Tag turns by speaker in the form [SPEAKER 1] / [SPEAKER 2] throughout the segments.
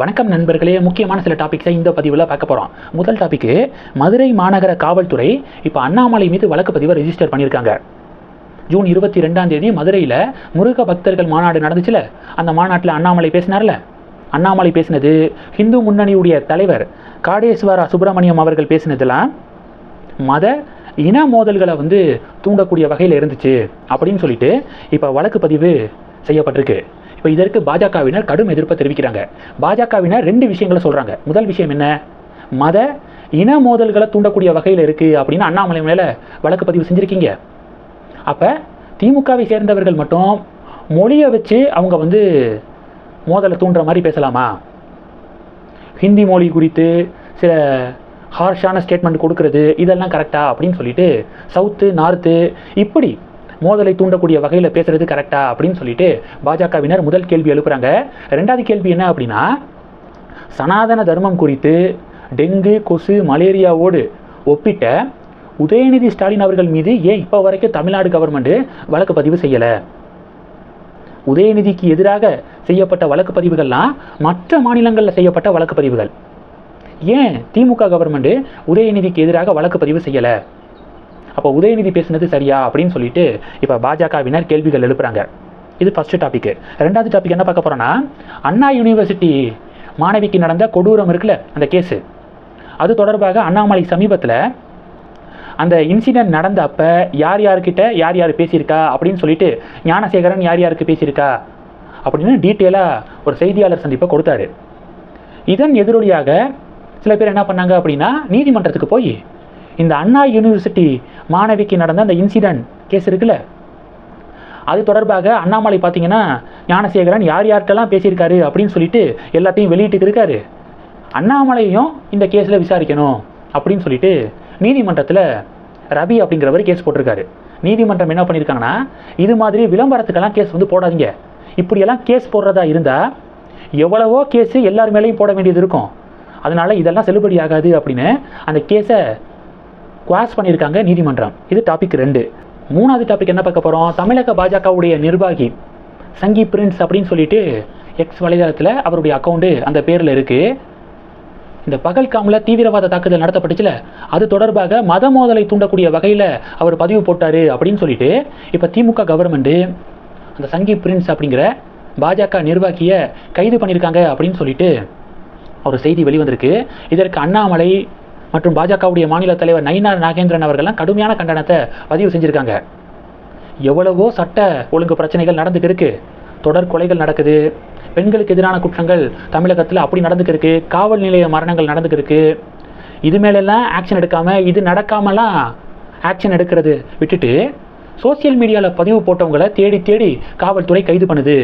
[SPEAKER 1] வணக்கம் நண்பர்களே. முக்கியமான சில டாபிக்ஸை இந்த பதிவில் பார்க்க போகிறோம் முதல் டாபிக்கு மதுரை மாநகர காவல்துறை இப்போ அண்ணாமலை மீது வழக்கு பதிவை ரெஜிஸ்டர் பண்ணியிருக்காங்க. ஜூன் இருபத்தி ரெண்டாம் தேதி மதுரையில் முருக பக்தர்கள் மாநாடு நடந்துச்சுல? அந்த மாநாட்டில் அண்ணாமலை பேசினார்ல? அண்ணாமலை பேசினது ஹிந்து முன்னணியுடைய தலைவர் காடேஸ்வரா சுப்பிரமணியம் அவர்கள் பேசினதெல்லாம் மத இன மோதல்களை வந்து தூண்டக்கூடிய வகையில் இருந்துச்சு அப்படின்னு சொல்லிட்டு இப்போ வழக்கு பதிவு செய்யப்பட்டிருக்கு. இப்போ இதற்கு பாஜகவினர் கடும் எதிர்ப்பை தெரிவிக்கிறாங்க. பாஜகவினர் ரெண்டு விஷயங்களை சொல்கிறாங்க முதல் விஷயம் என்ன? மத இன மோதல்களை தூண்டக்கூடிய வகையில் இருக்குது அப்படின்னு அண்ணாமலை மேலே வழக்கு பதிவு செஞ்சுருக்கீங்க. அப்போ திமுகவை சேர்ந்தவர்கள் மட்டும் மொழியை வச்சு அவங்க வந்து மோதலை தூண்டுற மாதிரி பேசலாமா? ஹிந்தி மொழி குறித்து சில ஹார்ஷான ஸ்டேட்மெண்ட் கொடுக்கறது இதெல்லாம் கரெக்டா அப்படின்னு சொல்லிட்டு சவுத்து நார்த்து இப்படி மோதலை தூண்டக்கூடிய வகையில் பேசுறது கரெக்டா அப்படின்னு சொல்லிட்டு பாஜகவினர் முதல் கேள்வி எழுப்புறாங்க. ரெண்டாவது கேள்வி என்ன அப்படின்னா சனாதன தர்மம் குறித்து டெங்கு கொசு மலேரியாவோடு ஒப்பிட்ட உதயநிதி ஸ்டாலின் அவர்கள் மீது ஏன் இப்போ வரைக்கும் தமிழ்நாடு கவர்மெண்ட் வழக்கு பதிவு செய்யலை? உதயநிதிக்கு எதிராக செய்யப்பட்ட வழக்கு பதிவுகள்லாம் மற்ற மாநிலங்களில் செய்யப்பட்ட வழக்கு பதிவுகள். ஏன் திமுக கவர்மெண்ட்டு உதயநிதிக்கு எதிராக வழக்கு பதிவு செய்யலை? அப்போ உதயநிதி பேசுனது சரியா அப்படின்னு சொல்லிட்டு இப்போ பாஜகவினர் கேள்விகள் எழுப்புறாங்க. இது ஃபஸ்ட்டு டாபிக் ரெண்டாவது டாபிக் என்ன பார்க்க போகிறோன்னா அண்ணா யூனிவர்சிட்டி மாணவிக்கு நடந்த கொடூரம் இருக்குல்ல அந்த கேஸு அது தொடர்பாக அண்ணாமலை சமீபத்தில் அந்த இன்சிடென்ட் நடந்த அப்போ யார் யார்கிட்ட யார் யார் பேசியிருக்கா அப்படின்னு சொல்லிட்டு ஞானசேகரன் யார் யாருக்கு பேசியிருக்கா அப்படின்னு டீட்டெயிலாக ஒரு செய்தியாளர் சந்திப்பை கொடுத்தாரு. இதன் எதிரொலியாக சில பேர் என்ன பண்ணாங்க அப்படின்னா நீதிமன்றத்துக்கு போய் இந்த அண்ணா யூனிவர்சிட்டி மாணவிக்கு நடந்த அந்த இன்சிடென்ட் கேஸ் இருக்குல்ல? அது தொடர்பாக அண்ணாமலை பார்த்தீங்கன்னா ஞானசேகரன் யார் யார்கிட்டலாம் பேசியிருக்காரு அப்படின்னு சொல்லிட்டு எல்லாத்தையும் வெளியிட்டு இருக்காரு. அண்ணாமலையும் இந்த கேஸில் விசாரிக்கணும் அப்படின்னு சொல்லிட்டு நீதிமன்றத்தில் ரவி அப்படிங்கிறவர் கேஸ் போட்டிருக்காரு. நீதிமன்றம் என்ன பண்ணியிருக்காங்கன்னா இது மாதிரி விளம்பரத்துக்கெல்லாம் கேஸ் வந்து போடாதீங்க. இப்படியெல்லாம் கேஸ் போடுறதா இருந்தால் எவ்வளவோ கேஸு எல்லார் மேலேயும் போட வேண்டியது இருக்கும். அதனால் இதெல்லாம் செல்லுபடி ஆகாது அப்படின்னு அந்த கேஸை குவாஸ் பண்ணியிருக்காங்க நீதிமன்றம். இது டாபிக் ரெண்டு. மூணாவது டாபிக் என்ன பார்க்க போகிறோம் தமிழக பாஜகவுடைய நிர்வாகி சங்கி பிரின்ஸ் அப்படின்னு சொல்லிட்டு எக்ஸ் வலைதளத்தில் அவருடைய அக்கௌண்ட்டு அந்த பேரில் இருக்குது இந்த பகல்காமில் தீவிரவாத தாக்குதல் நடத்தப்பட்டுச்சுல அது தொடர்பாக மத மோதலை தூண்டக்கூடிய வகையில் அவர் பதிவு போட்டார் அப்படின்னு சொல்லிட்டு இப்போ திமுக கவர்மெண்ட்டு அந்த சங்கி பிரின்ஸ் அப்படிங்கிற பாஜக நிர்வாகியை கைது பண்ணியிருக்காங்க அப்படின்னு சொல்லிட்டு ஒரு செய்தி வெளிவந்திருக்கு. இதற்கு அண்ணாமலை மற்றும் பாஜகவுடைய மாநில தலைவர் நயினார் நாகேந்திரன் அவர்கள்லாம் கடுமையான கண்டனத்தை பதிவு செஞ்சுருக்காங்க. எவ்வளவோ சட்ட ஒழுங்கு பிரச்சனைகள் நடந்துக்கு இருக்கு. தொடர் கொலைகள் நடக்குது. பெண்களுக்கு எதிரான குற்றங்கள் தமிழகத்தில் அப்படி நடந்துக்கு காவல் நிலைய மரணங்கள் நடந்துக்கிருக்கு இது மேலெல்லாம் ஆக்ஷன் எடுக்காமல் இது நடக்காமலாம் ஆக்ஷன் எடுக்கிறது விட்டுட்டு சோசியல் மீடியாவில் பதிவு போட்டவங்களை தேடி தேடி காவல்துறை கைது பண்ணுது.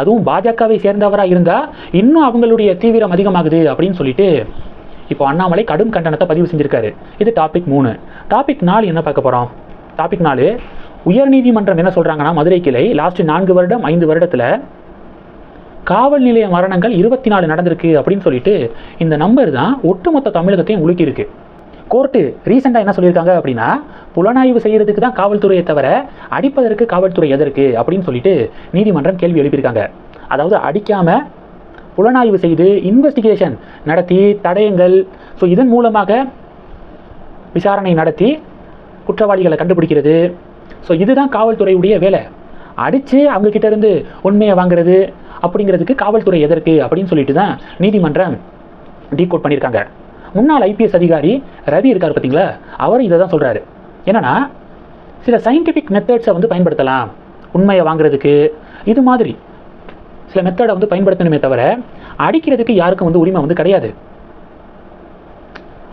[SPEAKER 1] அதுவும் பாஜகவை சேர்ந்தவராக இருந்தால் இன்னும் அவங்களுடைய தீவிரம் அதிகமாகுது அப்படின்னு சொல்லிட்டு இப்போ அண்ணாமலை கடும் கண்டனத்தை பதிவு செஞ்சிருக்காரு. இது டாபிக் மூணு. டாபிக் நாலு என்ன பார்க்க போகிறோம் டாபிக் நாலு உயர்நீதிமன்றம் என்ன சொல்கிறாங்கன்னா மதுரை கிளை லாஸ்ட் நான்கு வருடம் ஐந்து வருடத்தில் காவல் நிலைய மரணங்கள் இருபத்தி நாலு நடந்திருக்கு அப்படின்னு சொல்லிட்டு இந்த நம்பர் தான் ஒட்டுமொத்த தமிழகத்தையும் உலுக்கியிருக்கு. கோர்ட்டு ரீசெண்டாக என்ன சொல்லியிருக்காங்க அப்படின்னா புலனாய்வு செய்கிறதுக்கு தான் காவல்துறையை தவிர அடிப்பதற்கு காவல்துறை எதற்கு அப்படின்னு சொல்லிட்டு நீதிமன்றம் கேள்வி எழுப்பியிருக்காங்க. அதாவது அடிக்காமல் புலனாய்வு செய்து இன்வெஸ்டிகேஷன் நடத்தி தடயங்கள் ஸோ இதன் மூலமாக விசாரணை நடத்தி குற்றவாளிகளை கண்டுபிடிக்கிறது. ஸோ இதுதான் காவல்துறையுடைய வேலை. அடித்து அவங்கக்கிட்ட இருந்து உண்மையை வாங்குறது அப்படிங்கிறதுக்கு காவல்துறை எதற்கு அப்படின்னு சொல்லிட்டு தான் நீதிமன்றம் டீகோட் பண்ணியிருக்காங்க. முன்னாள் ஐபிஎஸ் அதிகாரி ரவி இருக்கார் பார்த்தீங்களா? அவர் இதை தான் சொல்கிறாரு என்னென்னா சில சயின்டிஃபிக் மெத்தட்ஸை வந்து பயன்படுத்தலாம். உண்மையை வாங்குறதுக்கு. இது மாதிரி. சில மெத்தடை வந்து பயன்படுத்தணுமே தவிர அடிக்கிறதுக்கு யாருக்கும் வந்து உரிமை வந்து கிடையாது.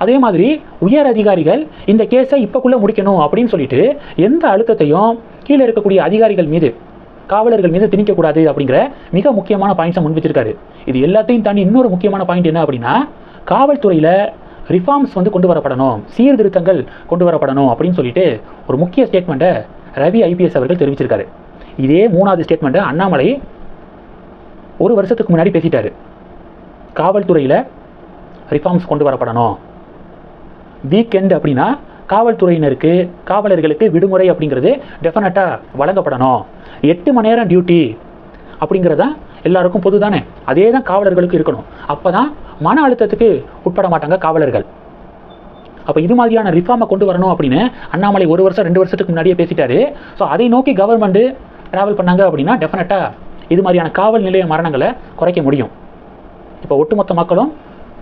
[SPEAKER 1] அதே மாதிரி உயர் அதிகாரிகள் இந்த கேஸை இப்போக்குள்ளே முடிக்கணும் அப்படின்னு சொல்லிட்டு எந்த அழுத்தத்தையும் கீழே இருக்கக்கூடிய அதிகாரிகள் மீது காவலர்கள் மீது திணிக்கக்கூடாது அப்படிங்கிற மிக முக்கியமான பாயிண்ட்ஸை முன் வச்சிருக்காரு. இது எல்லாத்தையும் தாண்டி இன்னொரு முக்கியமான பாயிண்ட் என்ன அப்படின்னா காவல்துறையில் ரிஃபார்ம்ஸ் வந்து கொண்டு வரப்படணும் சீர்திருத்தங்கள் கொண்டு வரப்படணும் அப்படின்னு சொல்லிட்டு ஒரு முக்கிய ஸ்டேட்மெண்ட்டை ரவி ஐபிஎஸ் அவர்கள் தெரிவிச்சிருக்காரு. இதே மூணாவது ஸ்டேட்மெண்ட்டை அண்ணாமலை ஒரு வருஷத்துக்கு முன்னாடி பேசிட்டாரு. காவல்துறையில் ரிஃபார்ம்ஸ் கொண்டு வரப்படணும். வீக்கெண்ட் அப்படின்னா காவல்துறையினருக்கு காவலர்களுக்கு விடுமுறை அப்படிங்கிறது டெஃபினட்டாக வழங்கப்படணும். எட்டு மணி நேரம் டியூட்டி அப்படிங்கிறதான் எல்லாருக்கும் பொது தானே அதே தான் காவலர்களுக்கு இருக்கணும். அப்போ தான் மன அழுத்தத்துக்கு உட்பட மாட்டாங்க காவலர்கள். அப்போ இது மாதிரியான ரிஃபார்மை கொண்டு வரணும் அப்படின்னு அண்ணாமலை ஒரு வருஷம் ரெண்டு வருஷத்துக்கு முன்னாடியே பேசிட்டாரு. ஸோ அதை நோக்கி கவர்மெண்ட்டு ட்ராவல் பண்ணாங்க அப்படின்னா டெஃபினட்டாக இது மாதிரியான காவல் நிலைய மரணங்களை குறைக்க முடியும். இப்போ ஒட்டுமொத்த மக்களும்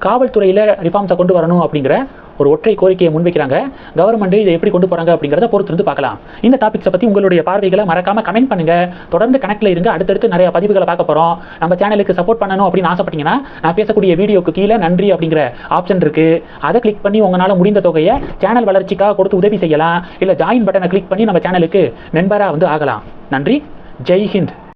[SPEAKER 1] காவல்துறையில் ரிஃபார்ம்ஸை கொண்டு வரணும் அப்படிங்கிற ஒரு ஒற்றை கோரிக்கையை முன்வைக்கிறாங்க. கவர்மெண்ட் இதை எப்படி கொண்டு போகிறாங்க அப்படிங்கிறத பொறுத்திருந்து பார்க்கலாம். இந்த டாபிக்ஸை பற்றி உங்களுடைய பார்வைகளை மறக்காமல் கமெண்ட் பண்ணுங்கள் தொடர்ந்து கணக்கில் இருங்க. அடுத்தடுத்து நிறைய பதிவுகளை பார்க்க போகிறோம் நம்ம சேனலுக்கு சப்போர்ட் பண்ணணும் அப்படின்னு ஆசைப்பட்டீங்கன்னா நான் பேசக்கூடிய வீடியோக்கு கீழே நன்றி அப்படிங்கிற ஆப்ஷன் இருக்குது அதை கிளிக் பண்ணி உங்களால் முடிந்த தொகையை சேனல் வளர்ச்சிக்காக கொடுத்து உதவி செய்யலாம். இல்லை ஜாயின் பட்டனை கிளிக் பண்ணி நம்ம சேனலுக்கு மெம்பராக வந்து ஆகலாம். நன்றி. ஜெய் ஹிந்த்.